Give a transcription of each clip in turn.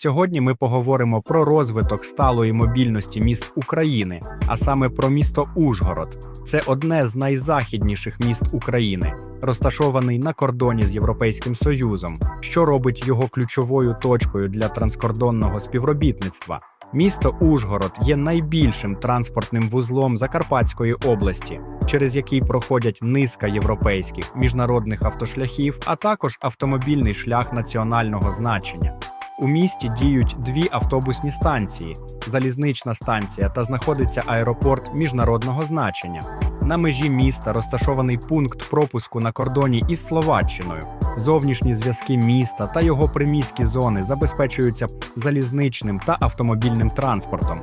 Сьогодні ми поговоримо про розвиток сталої мобільності міст України, а саме про місто Ужгород. Це одне з найзахідніших міст України, розташований на кордоні з Європейським Союзом, що робить його ключовою точкою для транскордонного співробітництва. Місто Ужгород є найбільшим транспортним вузлом Закарпатської області, через який проходять низка європейських міжнародних автошляхів, а також автомобільний шлях національного значення. У місті діють дві автобусні станції: залізнична станція та знаходиться аеропорт міжнародного значення. На межі міста розташований пункт пропуску на кордоні із Словаччиною. Зовнішні зв'язки міста та його приміські зони забезпечуються залізничним та автомобільним транспортом.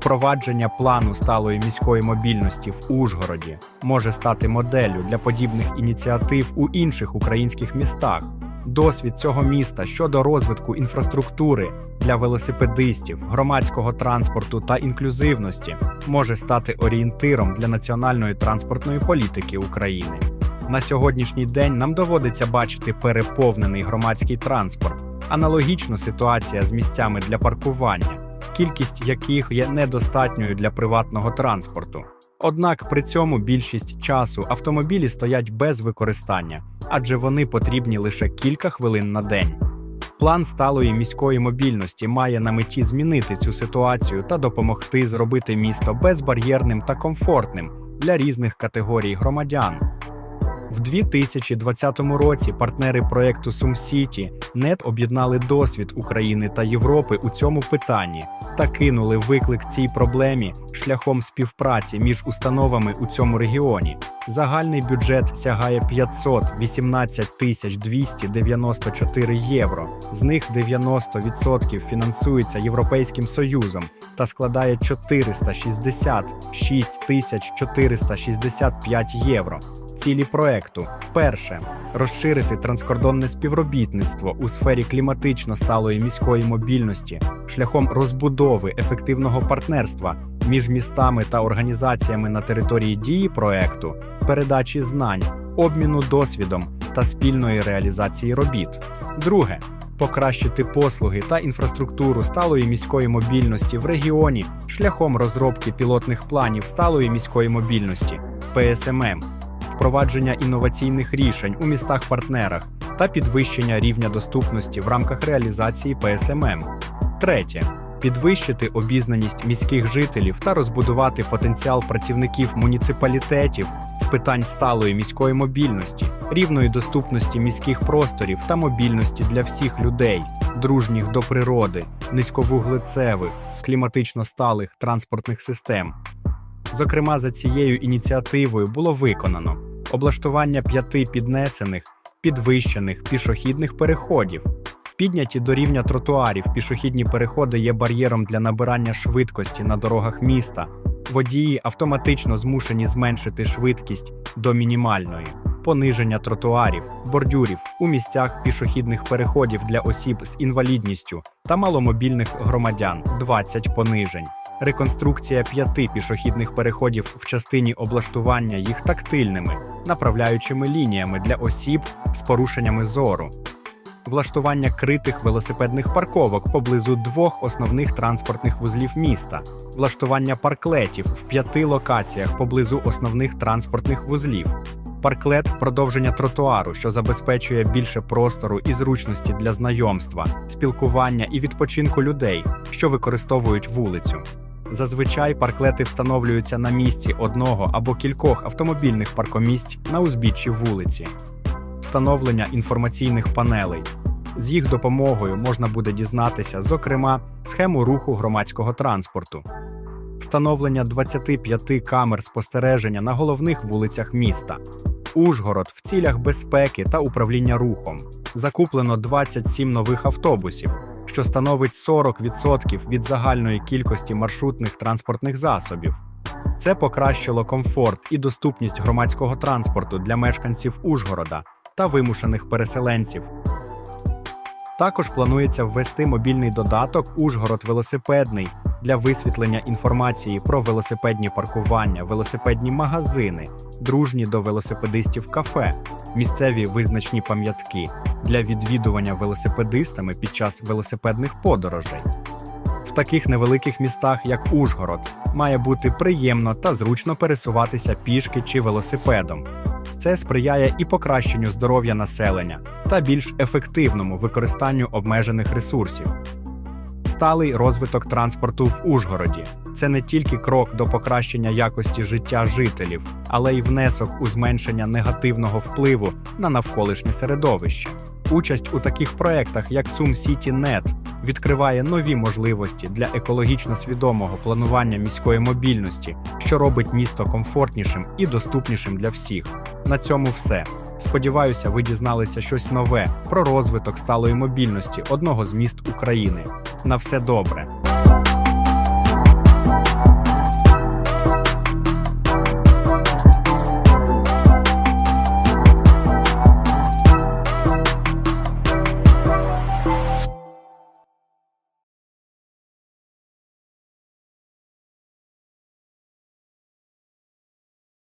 Впровадження плану сталої міської мобільності в Ужгороді може стати моделлю для подібних ініціатив у інших українських містах. Досвід цього міста щодо розвитку інфраструктури для велосипедистів, громадського транспорту та інклюзивності може стати орієнтиром для національної транспортної політики України. На сьогоднішній день нам доводиться бачити переповнений громадський транспорт, аналогічна ситуація з місцями для паркування, кількість яких є недостатньою для приватного транспорту. Однак при цьому більшість часу автомобілі стоять без використання, адже вони потрібні лише кілька хвилин на день. План сталої міської мобільності має на меті змінити цю ситуацію та допомогти зробити місто безбар'єрним та комфортним для різних категорій громадян. В 2020 році партнери проєкту SumCity НЕТ об'єднали досвід України та Європи у цьому питанні та кинули виклик цій проблемі шляхом співпраці між установами у цьому регіоні. Загальний бюджет сягає 518 тисяч 294 євро. З них 90% фінансується Європейським Союзом та складає 466 тисяч 465 євро. Цілі проекту: перше. Розширити транскордонне співробітництво у сфері кліматично сталої міської мобільності шляхом розбудови ефективного партнерства між містами та організаціями на території дії проекту, передачі знань, обміну досвідом та спільної реалізації робіт. Друге. Покращити послуги та інфраструктуру сталої міської мобільності в регіоні шляхом розробки пілотних планів сталої міської мобільності ПСММ впровадження інноваційних рішень у містах-партнерах та підвищення рівня доступності в рамках реалізації ПСММ. Третє підвищити обізнаність міських жителів та розбудувати потенціал працівників муніципалітетів з питань сталої міської мобільності, рівної доступності міських просторів та мобільності для всіх людей, дружніх до природи, низьковуглецевих, кліматично сталих транспортних систем. Зокрема, за цією ініціативою було виконано облаштування п'яти піднесених, підвищених пішохідних переходів. Підняті до рівня тротуарів пішохідні переходи є бар'єром для набирання швидкості на дорогах міста. Водії автоматично змушені зменшити швидкість до мінімальної, пониження тротуарів, бордюрів у місцях пішохідних переходів для осіб з інвалідністю та маломобільних громадян 20 понижень реконструкція п'яти пішохідних переходів в частині облаштування їх тактильними, направляючими лініями для осіб з порушеннями зору, влаштування критих велосипедних парковок поблизу двох основних транспортних вузлів міста, влаштування парклетів в п'яти локаціях поблизу основних транспортних вузлів. Парклет продовження тротуару, що забезпечує більше простору і зручності для знайомства, спілкування і відпочинку людей, що використовують вулицю. Зазвичай парклети встановлюються на місці одного або кількох автомобільних паркомісць на узбіччі вулиці, встановлення інформаційних панелей. З їх допомогою можна буде дізнатися, зокрема, схему руху громадського транспорту, встановлення 25 камер спостереження на головних вулицях міста. Ужгород в цілях безпеки та управління рухом. Закуплено 27 нових автобусів що становить 40% від загальної кількості маршрутних транспортних засобів. Це покращило комфорт і доступність громадського транспорту для мешканців Ужгорода та вимушених переселенців. Також планується ввести мобільний додаток Ужгород велосипедний для висвітлення інформації про велосипедні паркування, велосипедні магазини, дружні до велосипедистів кафе, місцеві визначні пам'ятки для відвідування велосипедистами під час велосипедних подорожей. В таких невеликих містах, як Ужгород, має бути приємно та зручно пересуватися пішки чи велосипедом. Це сприяє і покращенню здоров'я населення та більш ефективному використанню обмежених ресурсів. Сталий розвиток транспорту в Ужгороді це не тільки крок до покращення якості життя жителів, але й внесок у зменшення негативного впливу на навколишнє середовище. Участь у таких проєктах, як Сум Сіті Нет, відкриває нові можливості для екологічно свідомого планування міської мобільності, що робить місто комфортнішим і доступнішим для всіх. На цьому все. Сподіваюся, ви дізналися щось нове про розвиток сталої мобільності одного з міст України. На все добре.